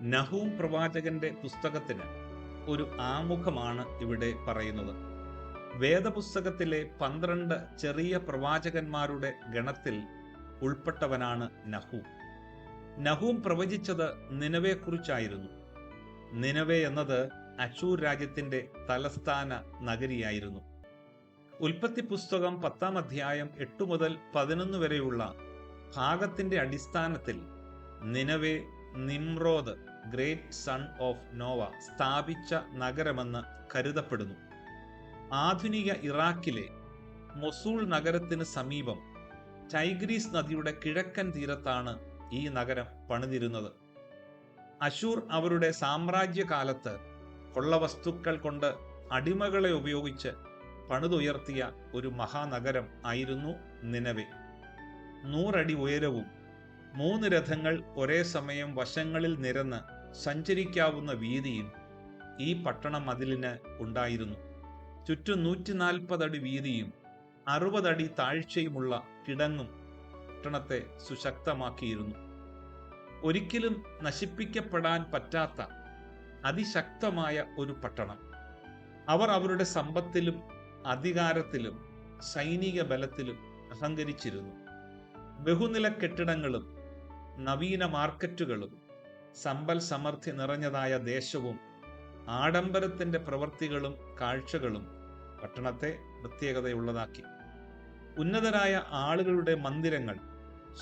നഹൂം പ്രവാചകന്റെ പുസ്തകത്തിന് ഒരു ആമുഖമാണ് ഇവിടെ പറയുന്നത്. വേദപുസ്തകത്തിലെ പന്ത്രണ്ട് ചെറിയ പ്രവാചകന്മാരുടെ ഗണത്തിൽ ഉൾപ്പെട്ടവനാണ് നഹൂം. നഹൂം പ്രവചിച്ചത് നിനവെക്കുറിച്ചായിരുന്നു. നിനവെ എന്നത് അശൂർ രാജ്യത്തിന്റെ തലസ്ഥാന നഗരിയായിരുന്നു. ഉൽപ്പത്തി പുസ്തകം പത്താം അധ്യായം എട്ട് മുതൽ പതിനൊന്ന് വരെയുള്ള ഭാഗത്തിന്റെ അടിസ്ഥാനത്തിൽ Nineveh Nimrod great son of Noah സ്ഥാപിച്ച നഗരമെന്ന് കരുതപ്പെടുന്നു. ആധുനിക ഇറാഖിലെ മൊസൂൾ നഗരത്തിന് സമീപം ടൈഗ്രീസ് നദിയുടെ കിഴക്കൻ തീരത്താണ് ഈ നഗരം പണിതിരുന്നത്. അശൂർ അവരുടെ സാമ്രാജ്യകാലത്ത് കൊള്ളവസ്തുക്കൾ കൊണ്ട് അടിമകളെ ഉപയോഗിച്ച് പണിതുയർത്തിയ ഒരു മഹാനഗരം ആയിരുന്നു നിലവെ നൂറടി ഉയരവും മൂന്ന് രഥങ്ങൾ ഒരേ സമയം വശങ്ങളിൽ നിരന്ന് സഞ്ചരിക്കാവുന്ന വീതിയും ഈ പട്ടണ മതിലിന് ഉണ്ടായിരുന്നു. ചുറ്റും നൂറ്റി നാൽപ്പതടി വീതിയും അറുപതടി താഴ്ചയുമുള്ള കിടങ്ങും പട്ടണത്തെ സുശക്തമാക്കിയിരുന്നു. ഒരിക്കലും നശിപ്പിക്കപ്പെടാൻ പറ്റാത്ത അതിശക്തമായ ഒരു പട്ടണം. അവർ അവരുടെ സമ്പത്തിലും അധികാരത്തിലും സൈനിക ബലത്തിലും അഹങ്കരിച്ചിരുന്നു. ബഹുനില കെട്ടിടങ്ങളും നവീന മാർക്കറ്റുകളും സമ്പൽ സമൃദ്ധി നിറഞ്ഞതായ ദേശവും ആഡംബരത്തിന്റെ പ്രവൃത്തികളും കാഴ്ചകളും പട്ടണത്തെ പ്രത്യേകതയുള്ളതാക്കി. ഉന്നതരായ ആളുകളുടെ മന്ദിരങ്ങൾ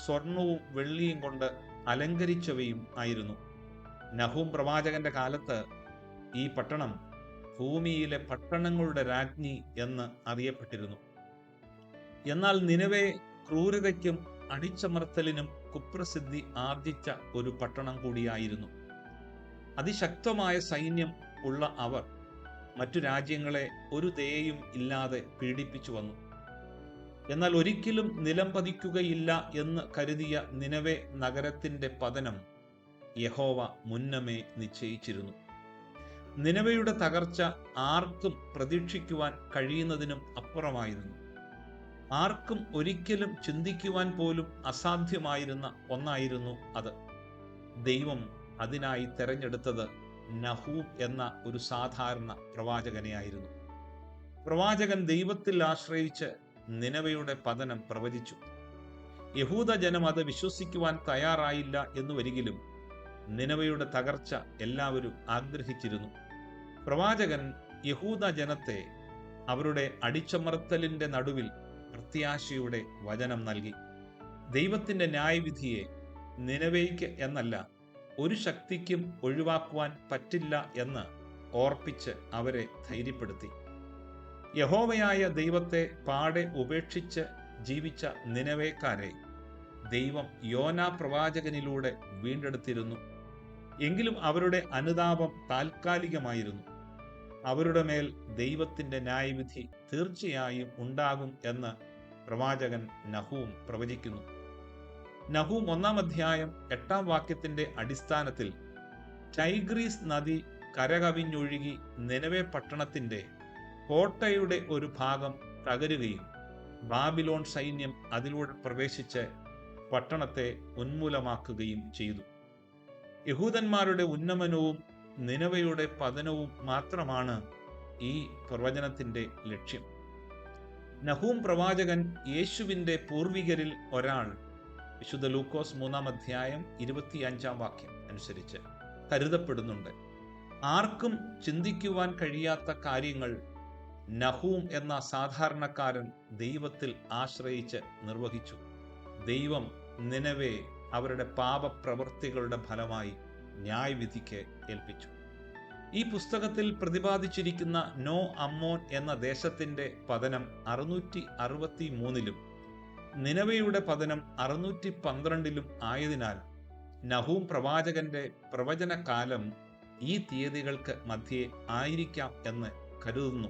സ്വർണവും വെള്ളിയും കൊണ്ട് അലങ്കരിച്ചവയും ആയിരുന്നു. നഹൂം പ്രവാചകന്റെ കാലത്ത് ഈ പട്ടണം ഭൂമിയിലെ പട്ടണങ്ങളുടെ രാജ്ഞി എന്ന് അറിയപ്പെട്ടിരുന്നു. എന്നാൽ നിലവെ ക്രൂരതയ്ക്കും അടിച്ചമർത്തലിനും കുപ്രസിദ്ധി ആർജിച്ച ഒരു പട്ടണം കൂടിയായിരുന്നു. അതിശക്തമായ സൈന്യം ഉള്ള അവർ മറ്റു രാജ്യങ്ങളെ ഒരു ദയയും ഇല്ലാതെ പീഡിപ്പിച്ചു വന്നു. എന്നാൽ ഒരിക്കലും നിലം പതിക്കുകയില്ല എന്ന് കരുതിയ നിലവെ നഗരത്തിന്റെ പതനം യഹോവ മുന്നമേ നിശ്ചയിച്ചിരുന്നു. നിലവയുടെ തകർച്ച ആർക്കും പ്രതീക്ഷിക്കുവാൻ കഴിയുന്നതിനും അപ്പുറമായിരുന്നു. ആർക്കും ഒരിക്കലും ചിന്തിക്കുവാൻ പോലും അസാധ്യമായിരുന്ന ഒന്നായിരുന്നു അത്. ദൈവം അതിനായി തെരഞ്ഞെടുത്തത് നഹൂം എന്ന ഒരു സാധാരണ പ്രവാചകനെയായിരുന്നു. പ്രവാചകൻ ദൈവത്തിൽ ആശ്രയിച്ച് നിലവയുടെ പതനം പ്രവചിച്ചു. യഹൂദ ജനം അത് വിശ്വസിക്കുവാൻ തയ്യാറായില്ല എന്ന് വരികിലും നിലവയുടെ തകർച്ച എല്ലാവരും ആഗ്രഹിച്ചിരുന്നു. പ്രവാചകൻ യഹൂദ ജനത്തെ അവരുടെ അടിച്ചമർത്തലിന്റെ നടുവിൽ പ്രത്യാശയുടെ വചനം നൽകി. ദൈവത്തിന്റെ ന്യായവിധിയെ നിലവേക്ക് എന്നല്ല ഒരു ശക്തിക്കും ഒഴിവാക്കുവാൻ പറ്റില്ല എന്ന് ഓർപ്പിച്ച് അവരെ ധൈര്യപ്പെടുത്തി. യഹോവയായ ദൈവത്തെ പാടെ ഉപേക്ഷിച്ച് ജീവിച്ച നിലവേക്കാരെ ദൈവം യോനാ പ്രവാചകനിലൂടെ വീണ്ടെടുത്തിരുന്നു. എങ്കിലും അവരുടെ അനുതാപം താൽക്കാലികമായിരുന്നു. അവരുടെ മേൽ ദൈവത്തിന്റെ ന്യായവിധി തീർച്ചയായും ഉണ്ടാകും എന്ന് പ്രവാചകൻ നഹൂം പ്രവചിക്കുന്നു. നഹൂം ഒന്നാം അധ്യായം എട്ടാം വാക്യത്തിന്റെ അടിസ്ഥാനത്തിൽ ടൈഗ്രീസ് നദി കരകവിഞ്ഞൊഴുകി നിലവെ പട്ടണത്തിന്റെ കോട്ടയുടെ ഒരു ഭാഗം തകരുകയും ബാബിലോൺ സൈന്യം അതിലൂടെ പ്രവേശിച്ച് പട്ടണത്തെ ഉന്മൂലമാക്കുകയും ചെയ്തു. യഹൂദന്മാരുടെ ഉന്നമനവും നിലവയുടെ പതനവും മാത്രമാണ് ഈ പ്രവചനത്തിന്റെ ലക്ഷ്യം. നഹൂം പ്രവാചകൻ യേശുവിന്റെ പൂർവികരിൽ ഒരാൾ വിശുദ്ധ ലൂക്കോസ് മൂന്നാം അധ്യായം ഇരുപത്തിയഞ്ചാം വാക്യം അനുസരിച്ച് കരുതപ്പെടുന്നുണ്ട്. ആർക്കും ചിന്തിക്കുവാൻ കഴിയാത്ത കാര്യങ്ങൾ നഹൂം എന്ന സാധാരണക്കാരൻ ദൈവത്തിൽ ആശ്രയിച്ച് നിർവഹിച്ചു. ദൈവം നിലവെ അവരുടെ പാപപ്രവൃത്തികളുടെ ഫലമായി ന്യായവിധിക്ക് ഏൽപ്പിച്ചു. ഈ പുസ്തകത്തിൽ പ്രതിപാദിച്ചിരിക്കുന്ന നോ അമ്മോൻ എന്ന ദേശത്തിന്റെ പതനം അറുന്നൂറ്റി അറുപത്തി മൂന്നിലും നിലവയുടെ പതനം അറുന്നൂറ്റി പന്ത്രണ്ടിലും ആയതിനാൽ നഹൂം പ്രവാചകന്റെ പ്രവചനകാലം ഈ തീയതികൾക്ക് മധ്യേ ആയിരിക്കാം എന്ന് കരുതുന്നു.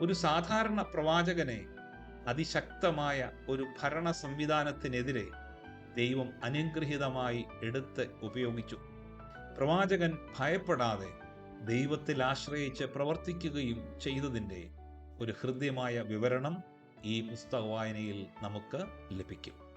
ഒരു സാധാരണ പ്രവാചകനെ അതിശക്തമായ ഒരു ഭരണ സംവിധാനത്തിനെതിരെ ദൈവം അനുഗ്രഹീതമായി എടുത്ത് ഉപയോഗിച്ചു. പ്രവാചകൻ ഭയപ്പെടാതെ ദൈവത്തിൽ ആശ്രയിച്ച് പ്രവർത്തിക്കുകയും ചെയ്തതിന്റെ ഒരു ഹൃദ്യമായ വിവരണം ഈ പുസ്തക വായനയിൽ നമുക്ക് ലഭിക്കും.